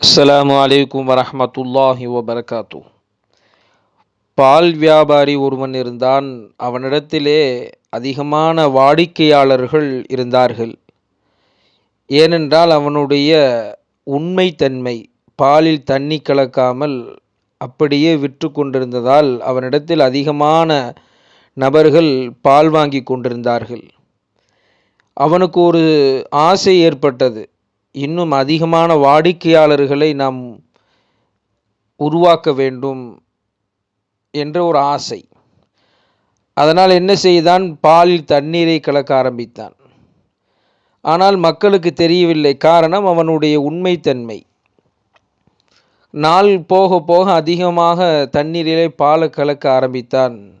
அஸ்லாம் வலைக்கம் வரமத்துல்லாஹி வபரகாத்து பால் வியாபாரி ஒருவன் இருந்தான். அவனிடத்திலே அதிகமான வாடிக்கையாளர்கள் இருந்தார்கள். ஏனென்றால் அவனுடைய உண்மைத்தன்மை பாலில் தண்ணி கலக்காமல் அப்படியே விற்று கொண்டிருந்ததால் அவனிடத்தில் அதிகமான நபர்கள் பால் வாங்கி கொண்டிருந்தார்கள். அவனுக்கு ஒரு ஆசை ஏற்பட்டது. இன்னும் அதிகமான வாடிக்கையாளர்களை நாம் உருவாக்க வேண்டும் என்ற ஒரு ஆசை. அதனால் என்ன செய்தான்? பாலில் தண்ணீரை கலக்க ஆரம்பித்தான். ஆனால் மக்களுக்கு தெரியவில்லை. காரணம் அவனுடைய உண்மைத்தன்மை. நாள் போக போக அதிகமாக தண்ணீரிலே பாலை கலக்க ஆரம்பித்தான்.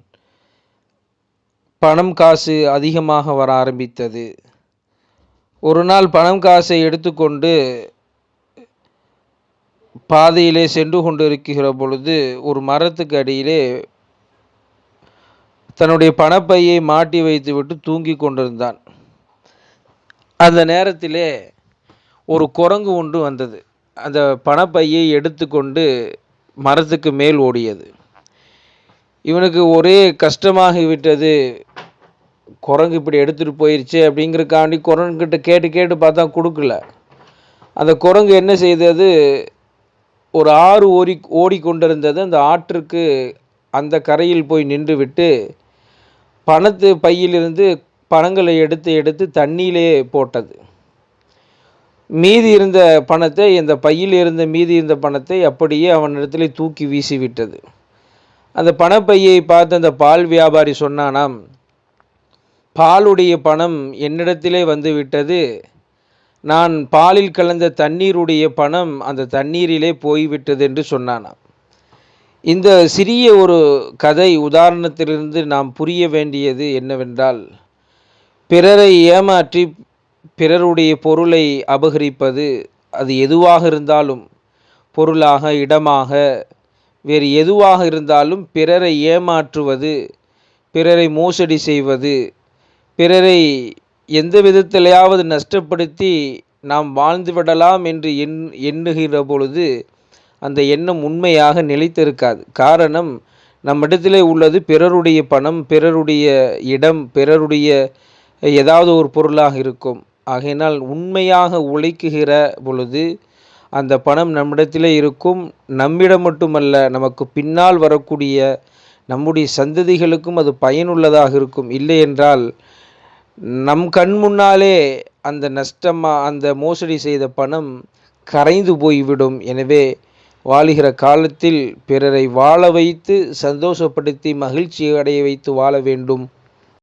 பணம் காசு அதிகமாக வர ஆரம்பித்தது. ஒரு நாள் பணம் காசை எடுத்துக்கொண்டு பாதையிலே சென்று கொண்டிருக்கிற பொழுது ஒரு மரத்துக்கு அடியிலே தன்னுடைய பணப்பையை மாட்டி வைத்துவிட்டு தூங்கி கொண்டிருந்தான். அந்த நேரத்திலே ஒரு குரங்கு ஒன்று வந்தது. அந்த பணப்பையை எடுத்துக்கொண்டு மரத்துக்கு மேல் ஓடியது. இவனுக்கு ஒரே கஷ்டமாகிவிட்டது. குரங்கு இப்படி எடுத்துகிட்டு போயிடுச்சு அப்படிங்கிறக்காண்டி குரங்குக்கிட்ட கேட்டு கேட்டு பார்த்தா கொடுக்கல. அந்த குரங்கு என்ன செய்தது? ஒரு ஆறு ஓடி ஓடிக்கொண்டிருந்தது. அந்த ஆற்றுக்கு அந்த கரையில் போய் நின்று விட்டு பணத்து பையிலிருந்து பணங்களை எடுத்து எடுத்து தண்ணியிலே போட்டது. மீதி இருந்த பணத்தை இந்த பையில் இருந்த மீதி இருந்த பணத்தை அப்படியே அவனிடத்தில் தூக்கி வீசி விட்டது அந்த பணப்பையை பார்த்து அந்த பால் வியாபாரி சொன்னானாம் பாலுடைய பணம் என்னிடத்திலே வந்து விட்டது நான் பாலில் கலந்த தண்ணீருடைய பணம் அந்த தண்ணீரிலே போய்விட்டது என்று சொன்னானாம். இந்த சிறிய ஒரு கதை உதாரணத்திலிருந்து நாம் புரிய வேண்டியது என்னவென்றால் பிறரை ஏமாற்றி பிறருடைய பொருளை அபகரிப்பது அது எதுவாக இருந்தாலும் பொருளாக இடமாக வேறு எதுவாக இருந்தாலும் பிறரை ஏமாற்றுவது பிறரை மோசடி செய்வது பிறரை எந்த விதத்திலையாவது நஷ்டப்படுத்தி நாம் வாழ்ந்து விடலாம் என்று எண் எண்ணுகிற பொழுது அந்த எண்ணம் உண்மையாக நிலைத்திருக்காது. காரணம் நம்மிடத்திலே உள்ளது பிறருடைய பணம் பிறருடைய இடம் பிறருடைய ஏதாவது ஒரு பொருளாக இருக்கும். ஆகையினால் உண்மையாக உழைக்குகிற பொழுது அந்த பணம் நம்மிடத்திலே இருக்கும். நம்மிடம் மட்டுமல்ல நமக்கு பின்னால் வரக்கூடிய நம்முடைய சந்ததிகளுக்கும் அது பயனுள்ளதாக இருக்கும். இல்லை என்றால் நம் கண் முன்னாலே அந்த நஷ்டமாக அந்த மோசடி செய்த பணம் கரைந்து போய்விடும். எனவே வாழுகிற காலத்தில் பிறரை வாழ வைத்து சந்தோஷப்படுத்தி மகிழ்ச்சி அடைய வைத்து வாழ வேண்டும்.